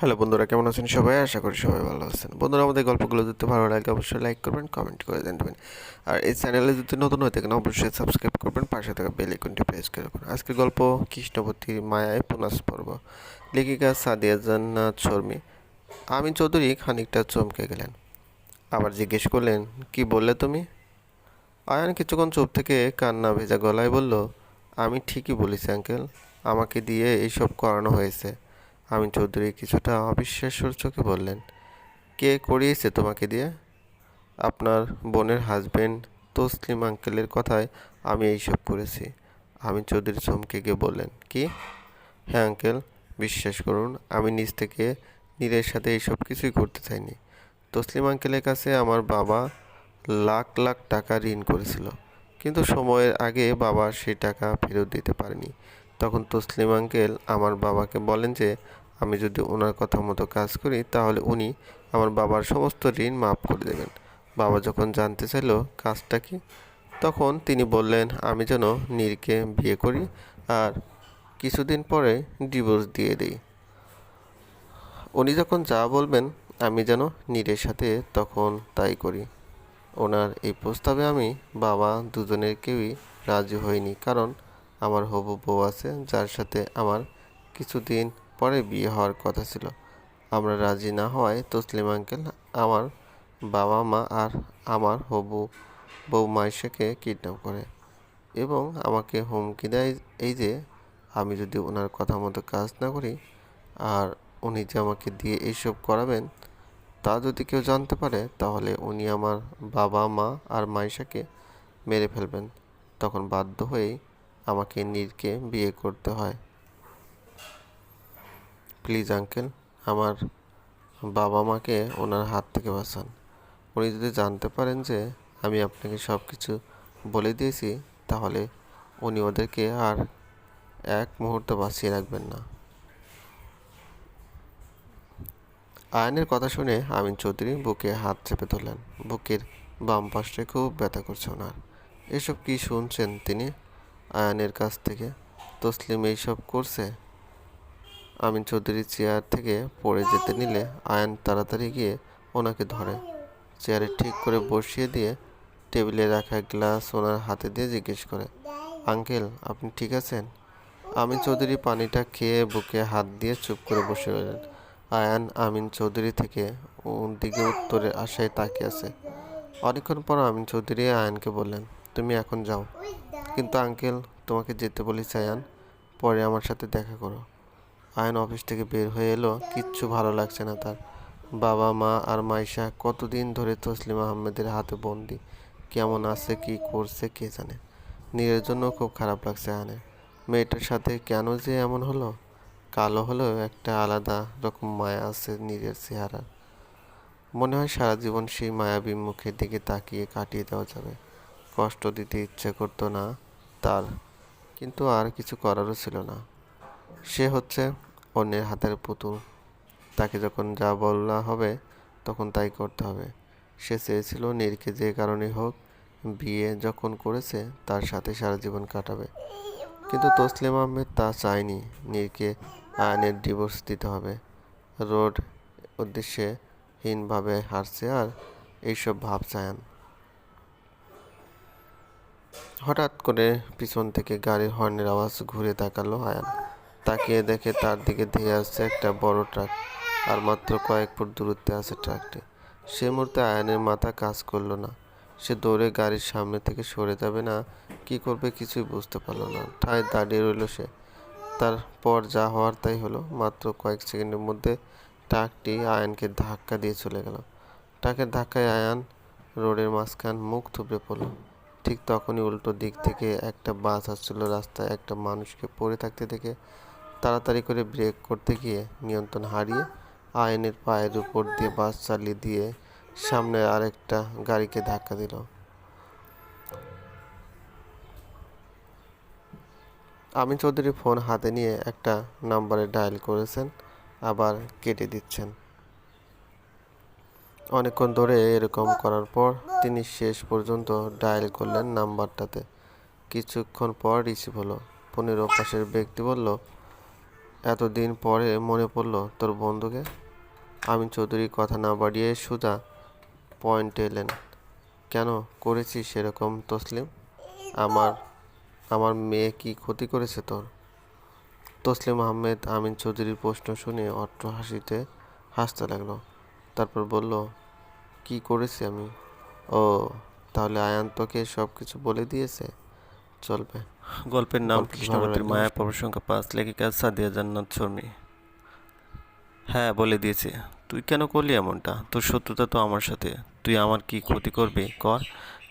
Hello বন্ধুরা, কেমন আছেন সবাই? আশা করি সবাই ভালো আছেন। বন্ধুরা, আমাদের গল্পগুলো যদি ভালো লাগে, অবশ্যই লাইক করবেন কমেন্ট করে দেবেন আর এই চ্যানেলে যদি নতুন হয়ে থাকেন, অবশ্যই সাবস্ক্রাইব করবেন, পাশে থাকা বেল আইকনটি প্রেস করে রাখুন। আজকের গল্প, কৃষ্ণপতির মায়ায় পুনাস পর্ব। লেখিকা সাদিয়া জান্নাত শর্মী, আমিন চৌধুরী খানিকটা চমকে গেলেন। আবার জিজ্ঞেস করলেন, কি বললে তুমি? আয়ান কিছুক্ষণ চুপ থেকে কান্না ভেজা গলায় বলল, আমি ঠিকই বলেছি আঙ্কেল আমাকে দিয়ে এইসব করানো হয়েছে। আমি চৌধুরী কিছুটা অবিশ্বাস্যর চোখে বললেন, কে করিয়েছে তোমাকে দিয়ে? আপনার বোনের হাজবেন্ড তসলিম আঙ্কেলের কথায় আমি এইসব করেছি। আমি চৌধুরী চমকে গিয়ে বললেন, কি? হ্যাঁ আঙ্কেল বিশ্বাস করুন, আমি নিজ থেকে নীরের সাথে এইসব কিছুই করতে চাইনি। তসলিম আঙ্কেলের কাছে আমার বাবা লাখ লাখ টাকা ঋণ করেছিল, কিন্তু সময়ের আগে বাবা সেই টাকা ফেরত দিতে পারেনি। তখন তসলিম আঙ্কেল আমার বাবাকে বলেন যে আমি যদি ওনার কথা মতো কাজ করি, তাহলে উনি আমার বাবার সমস্ত ঋণ মাফ করে দেবেন। বাবা যখন জানতে চাইলো কাজটা কি, তখন তিনি বললেন, আমি যেন নীরকে বিয়ে করি আর কিছুদিন পরে ডিভোর্স দিয়ে দিই। উনি যখন যা বলবেন, আমি যেন নীরের সাথে তখন তাই করি। ওনার এই প্রস্তাবে আমি বাবা দুজনের কেউই রাজি হইনি, কারণ আমার হবু বউ আছে, যার সাথে আমার কিছুদিন পরে বিয়ে হওয়ার কথা ছিল। আমরা রাজি না হওয়ায় তসলিম আঙ্কেল, আমার বাবা মা আর আমার হবু বউ মাইশাকে কিডন্যাপ করে এবং আমাকে হুমকি দেয় এই যে, আমি যদি ওনার কথা মতো কাজ না করি আর উনি যে আমাকে দিয়ে এইসব করাবেন, তা যদি কেউ জানতে পারে, তাহলে উনি আমার বাবা মা আর মাইশাকে মেরে ফেলবেন। তখন বাধ্য হয়েই আমাকে নীরকে বিয়ে করতে হয়। প্লিজ আঙ্কেল, আমার বাবা মাকে ওনার হাত থেকে বাঁচান। উনি যদি জানতে পারেন যে আমি আপনাকে সব কিছু বলে দিয়েছি, তাহলে উনি ওদেরকে আর এক মুহূর্ত বাঁচিয়ে রাখবেন না। আয়নের কথা শুনে আমিন চৌধুরী বুকে হাত চেপে ধরলেন। বুকের বাম পাশে খুব ব্যথা করছে ওনার। এসব কি শুনছেন তিনি আয়ানের কাছ থেকে? তসলিম এইসব করছে? আমিন চৌধুরী চেয়ার থেকে পড়ে যেতে নিলে আয়ান তাড়াতাড়ি গিয়ে ওনাকে ধরে। চেয়ারে ঠিক করে বসিয়ে দিয়ে টেবিলে রাখা গ্লাস ওনার হাতে দিয়ে জিজ্ঞেস করে, আঙ্কেল, আপনি ঠিক আছেন? আমিন চৌধুরী পানিটা খেয়ে বুকে হাত দিয়ে চুপ করে বসে রইলেন। আয়ান আমিন চৌধুরী থেকে ওর দিকে উত্তরের আশায় তাকিয়ে আছে। অনেকক্ষণ পর আমিন চৌধুরী আয়ানকে বললেন, তুমি এখন যাও। কিন্তু আঙ্কেল, তোমাকে যেতে বলেছি আয়ান। পরে আমার সাথে দেখা করো। আয়ন অফিস থেকে বের হয়ে এলো। কিচ্ছু ভালো লাগছে না তার। বাবা, মা আর মাইশা কতদিন ধরে তসলিম আহমেদের হাতে বন্দি। কেমন আছে, কি করছে, কে জানে। নিজের জন্য খুব খারাপ লাগছে আয়নের। মেয়েটার সাথে কেন যে এমন হলো? কালো হলেও একটা আলাদা রকম মায়া আছে নিজের চেহারা মনে হয় সারা জীবন সেই মায়াবী মুখের দিকে তাকিয়ে কাটিয়ে দেওয়া যাবে। কষ্ট দিতে ইচ্ছে করতো না তার, কিন্তু আর কিছু করারও ছিল না। সে হচ্ছে অন্যের হাতের পুতুল। তাকে যখন যা বলা হবে, তখন তাই করতে হবে। সে চেয়েছিল নীরকে যে কারণে হোক বিয়ে যখন করেছে, তার সাথে সারা জীবন কাটাবে। কিন্তু তসলিম আহমেদ তা চায়নি। নীরকে আয়নের ডিভোর্স দিতে হবে। রোড উদ্দেশ্যে হীনভাবে হারছে আর এইসব ভাব চায়ান। হঠাৎ করে পিছন থেকে গাড়ির হর্নের আওয়াজ ঘুরে তাকালো আয়ান। তাকিয়ে দেখে তার দিকে ধেয়ে আসছে একটা বড় ট্রাক, আর মাত্র কয়েক ফুট দূরত্বে আছে ট্রাকটি। সে মুহূর্তে আয়নের মাথা কাজ করল না। সে দৌড়ে গাড়ির সামনে থেকে সরে যাবে না, কি করবে কিছুই বুঝতে পারল না। ঠায় দাঁড়িয়ে রইল সে। তারপর যা হওয়ার তাই হলো। মাত্র কয়েক সেকেন্ডের মধ্যে ট্রাকটি আয়ানকে ধাক্কা দিয়ে চলে গেল। ট্রাকের ধাক্কায় আয়ান রোডের মাঝখান মুখ থুবড়ে পড়ল। ঠিক তখনই উল্টো দিক থেকে একটা বাস আসছিল রাস্তায়। একটা মানুষকে পড়ে থাকতে দেখে তাড়াতাড়ি করে ব্রেক করতে গিয়ে নিয়ন্ত্রণ হারিয়ে আয়নের পায়ের উপর দিয়ে বাস চালিয়ে দিয়ে সামনে আরেকটা গাড়িকে ধাক্কা দিল। আমিন চৌধুরী ফোন হাতে নিয়ে একটা নাম্বারে ডায়াল করেছেন, আবার কেটে দিচ্ছেন। অনেকক্ষণ ধরে এরকম করার পর তিনি শেষ পর্যন্ত ডায়াল করলেন নাম্বারটাতে। কিছুক্ষণ পর রিসিভ হলো। ফোনের ওপাশের ব্যক্তি বলল এতদিন পরে মনে পড়ল তোর বন্ধুকে। আমিন চৌধুরী কথা না বাড়িয়ে সোজা পয়েন্টে এলেন। কেন করেছিস সেরকম তসলিম? আমার আমার মেয়ে কি ক্ষতি করেছে তোর? তসলিম আহমেদ আমিন চৌধুরীর প্রশ্ন শুনে অট্ট হাসিতে হাসতে লাগল। তারপর বলল, কি করেছি আমি? ও, তাহলে আয়ান তোকে সব কিছু বলে দিয়েছে? চলবে গল্পের নাম কৃষ্ণবতীর মায়া পর্ব সংখ্যা পাঁচ লেখিকা সাদিয়া জান্নাত শর্মী। হ্যাঁ বলে দিয়েছে। তুই কেন করলি এমনটা? তোর শত্রুতা তো আমার সাথে। তুই আমার কি ক্ষতি করবি? কর।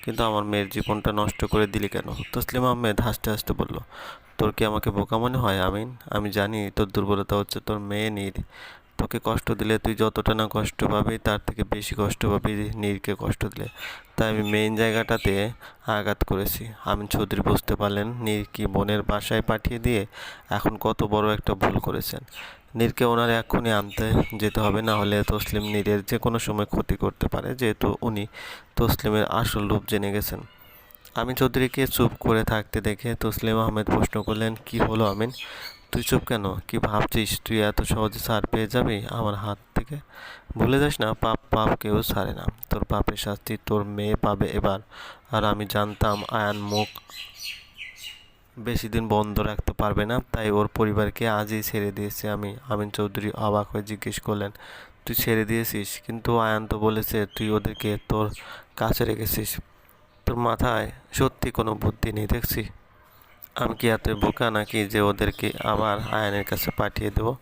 কিন্তু আমার মেয়ের জীবনটা নষ্ট করে দিলি কেন? তসলিম আহমেদ হাসতে হাসতে বলল তোর কি আমাকে বোকা মনে হয় আমিন? আমি জানি তোর দুর্বলতা হচ্ছে তোর মেয়ে নীর। তোকে কষ্ট দিলে, তুই যতটা না কষ্ট পাবি, তার থেকে বেশি কষ্ট পাবি, নীরকে কষ্ট দিলে। তাই আমি মেইন জায়গাটাতে আঘাত করেছি। আমি চৌধুরী বুঝতে পারলেন নীর কি বোনের বাসায় পাঠিয়ে দিয়ে এখন কত বড় একটা ভুল করেছেন। নীরকে ওনার এক্ষুনি আনতে যেতে হবে, না হলে তসলিম নীরের যে কোনো সময় ক্ষতি করতে পারে, যেহেতু উনি তসলিমের আসল রূপ জেনে গেছেন। আমিন চৌধুরীকে চুপ করে থাকতে দেখে তসলিম আহমেদ প্রশ্ন করলেন, কি হলো আমিন? তুই চুপ কেন? কি ভাবছিস? তুই এত সহজে ছাড় পেয়ে যাবি আমার হাত থেকে? ভুলে যাস না, পাপ পাপ কেউ ছাড়ে না। তোর পাপের শাস্তি তোর মেয়ে পাবে এবার। আর আমি জানতাম আয়ান মুখ বেশি দিন বন্ধ রাখতে পারবে না, তাই ওর পরিবারকে আজই ছেড়ে দিয়েছে আমি। আমিন চৌধুরী অবাক হয়ে জিজ্ঞেস করলেন, তুই ছেড়ে দিয়েছিস? কিন্তু আয়ান তো বলেছে তুই ওদেরকে তোর কাছে রেখেছিস। তোর মাথায় সত্যি কোনো বুদ্ধি নেই দেখছি আমি কি এত বোকা নাকি যে ওদেরকে আবার আয়নের কাছে পাঠিয়ে দেব?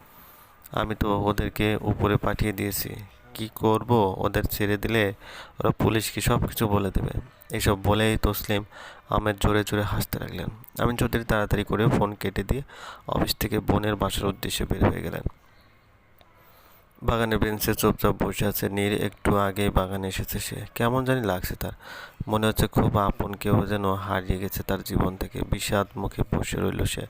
আমি তো ওদেরকে উপরে পাঠিয়ে দিয়েছি। কি করব? ওদের ছেড়ে দিলে ওরা পুলিশকে সব কিছু বলে দেবে? এসব বলেই তসলিম আমের জোরে জোরে হাসতে লাগলেন। আমি চৌধুরী তাড়াতাড়ি করে ফোন কেটে দিয়ে অফিস থেকে বোনের বাসার উদ্দেশ্যে বের হয়ে গেলেন। বাগানের বেঞ্চে চুপচাপ বসে আছে নীর একটু আগেই বাগানে এসেছে সে। কেমন জানি লাগছে তার। মনে হচ্ছে খুব আপন, কেউ যেন হারিয়ে গেছে তার জীবন থেকে। বিষাদ মুখে বসে রইল সে।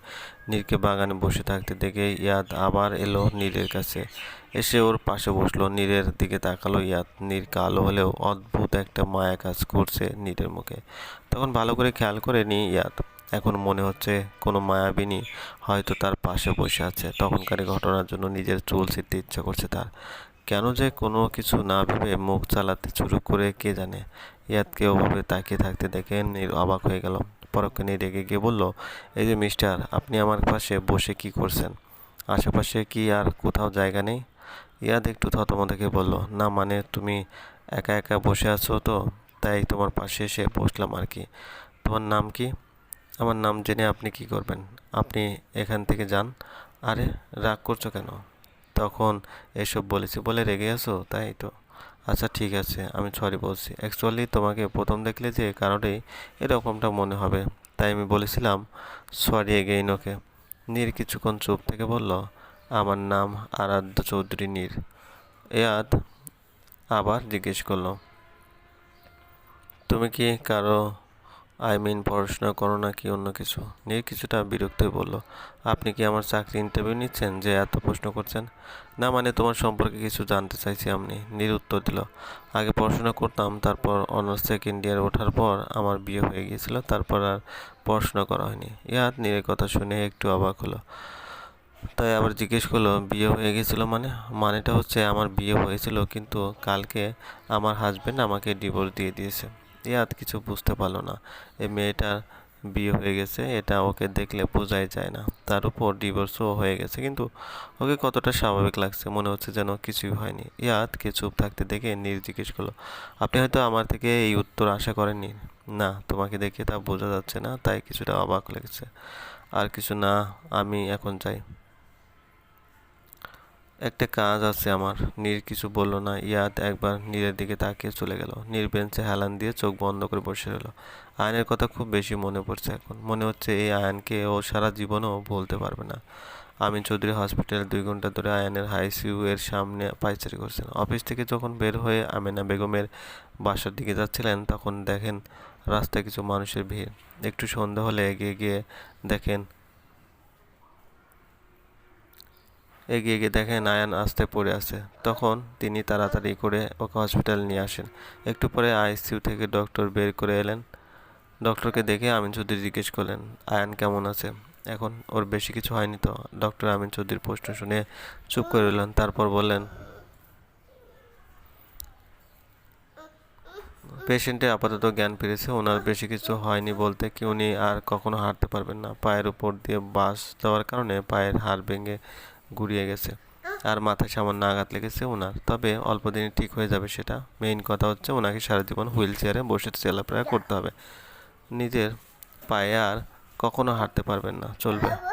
নীরকে বাগানে বসে থাকতে দেখে ইয়াদ আবার এলো নীরের কাছে। এসে ওর পাশে বসল নীরের দিকে তাকালো ইয়াদ। নীর কালো হলেও অদ্ভুত একটা মায়া কাজ করছে নীরের মুখে। তখন ভালো করে খেয়াল করে নি ইয়াদ। এখন মনে হচ্ছে কোনো মায়াবিনী হয়তো তার পাশে বসে আছে। তখনকার ঘটনার জন্য নিজের চুল ছিঁড়তে ইচ্ছা করছে তার। কেন যে কোনো কিছু না ভেবে মুখ চালাতে শুরু করে কে জানে? ইয়াদকে ওভাবে তাকিয়ে থাকতে দেখে নীর অবাক হয়ে গেল। পরক্ষণে রেগে গিয়ে বলল, এই যে মিস্টার, আপনি আমার পাশে বসে কি করছেন? আশেপাশে কি আর কোথাও জায়গা নেই? ইয়াদ একটু থতমত দেখে বলল, না মানে তুমি একা একা বসে আছো তো, তাই তোমার পাশে এসে বসলাম আর কি। তোমার নাম কি? আমার নাম জেনে আপনি কি করবেন? আপনি এখান থেকে যান। আরে, রাগ করছ কেন? তখন এসব বলেছি। বলে রেগে আছো? তাই তো। আচ্ছা ঠিক আছে, আমি সরি বলছি। অ্যাকচুয়ালি তোমাকে প্রথম দেখলে যে কারণেই এরকমটা মনে হবে। তাই আমি বলেছিলাম সরি এগেইন ওকে নীর কিছুক্ষণ চুপ থেকে বলল, আমার নাম আরাধ্য চৌধুরী নীর। এয়াদ আবার জিজ্ঞেস করল, তুমি কি কারও আই মিন পড়াশোনা করো নাকি অন্য কিছু? নীর কিছুটা বিরক্ত হয়ে বলল, আপনি কি আমার চাকরি ইন্টারভিউ নিচ্ছেন যে এত প্রশ্ন করছেন? না মানে তোমার সম্পর্কে কিছু জানতে চাইছি আপনি নীর উত্তর দিল, আগে পড়াশোনা করতাম, তারপর অনার্স সেকেন্ড ইয়ার ওঠার পর আমার বিয়ে হয়ে গিয়েছিল, তারপর আর পড়াশোনা করা হয়নি। ইয়াদ নীরের কথা শুনে একটু অবাক হলো। তাই আবার জিজ্ঞেস করল, বিয়ে হয়ে গেছিল মানে? মানেটা হচ্ছে আমার বিয়ে হয়েছিল, কিন্তু কালকে আমার হাজবেন্ড আমাকে ডিভোর্স দিয়ে দিয়েছে। ইয়াদ কিছু বুঝতে পারল না। এই মেয়েটার বিয়ে হয়ে গেছে, এটা ওকে দেখলে বোঝাই যায় না। তার উপর ডিভোর্সও হয়ে গেছে, কিন্তু ওকে কতটা স্বাভাবিক লাগছে মনে হচ্ছে যেন কিছুই হয়নি। ইয়াদকে চুপ থাকতে দেখে নীর জিজ্ঞেস করল, আপনি হয়তো আমার থেকে এই উত্তর আশা করেননি? না, তোমাকে দেখে তা বোঝা যাচ্ছে না, তাই কিছুটা অবাক লেগেছে। আর কিছু না, আমি এখন চাই একটা কাজ আছে আমার। নীর কিছু বলল না। ইয়াদ একবার নীরের দিকে তাকিয়ে চলে গেল। নীর বেঞ্চে হেলান দিয়ে চোখ বন্ধ করে বসে রইল। আয়নের কথা খুব বেশি মনে পড়ছে এখন। মনে হচ্ছে এই আয়নকে ও সারা জীবনও বলতে পারবে না। আমিন চৌধুরী হসপিটালে দুই ঘণ্টা ধরে আয়নের হাইসিউ এর সামনে পাইচারি করছেন অফিস থেকে যখন বের হয়ে আমেনা বেগমের বাসার দিকে যাচ্ছিলেন, তখন দেখেন রাস্তায় কিছু মানুষের ভিড়। একটু সন্ধ্যা হলে এগিয়ে গিয়ে দেখেন এগিয়ে গিয়ে দেখেন আয়ান আস্তে পড়ে আছে। তখন তিনি তাড়াতাড়ি করে ওকে হসপিটাল নিয়ে আসেন। একটু পরে আইসিইউ থেকে ডক্টর বের করে এলেন। ডক্টরকে দেখে আমিন চৌধুরী জিজ্ঞেস করলেন, আয়ান কেমন আছে? এখন ওর বেশি কিছু হয়নি তো? ডক্টর আমিন চৌধুরীর প্রশ্ন শুনে চুপ করে রইলেন। তারপর বললেন পেশেন্টের আপাতত জ্ঞান ফিরেছে, ওনার বেশি কিছু হয়নি বলতে কি উনি আর কখনো হাঁটতে পারবেন না? পায়ের উপর দিয়ে বাস দেওয়ার কারণে পায়ের হাড় ভেঙে গুড়িয়ে গেছে। আর মাথায় সামান্য আঘাত লেগেছে ওনার। তবে অল্প দিনে ঠিক হয়ে যাবে সেটা। মেইন কথা হচ্ছে ওনাকে সারা জীবন হুইল চেয়ারে বসে চলাফেরা করতে হবে। নিজের পায়ে আর কখনো হাঁটতে পারবেন না। চলবে।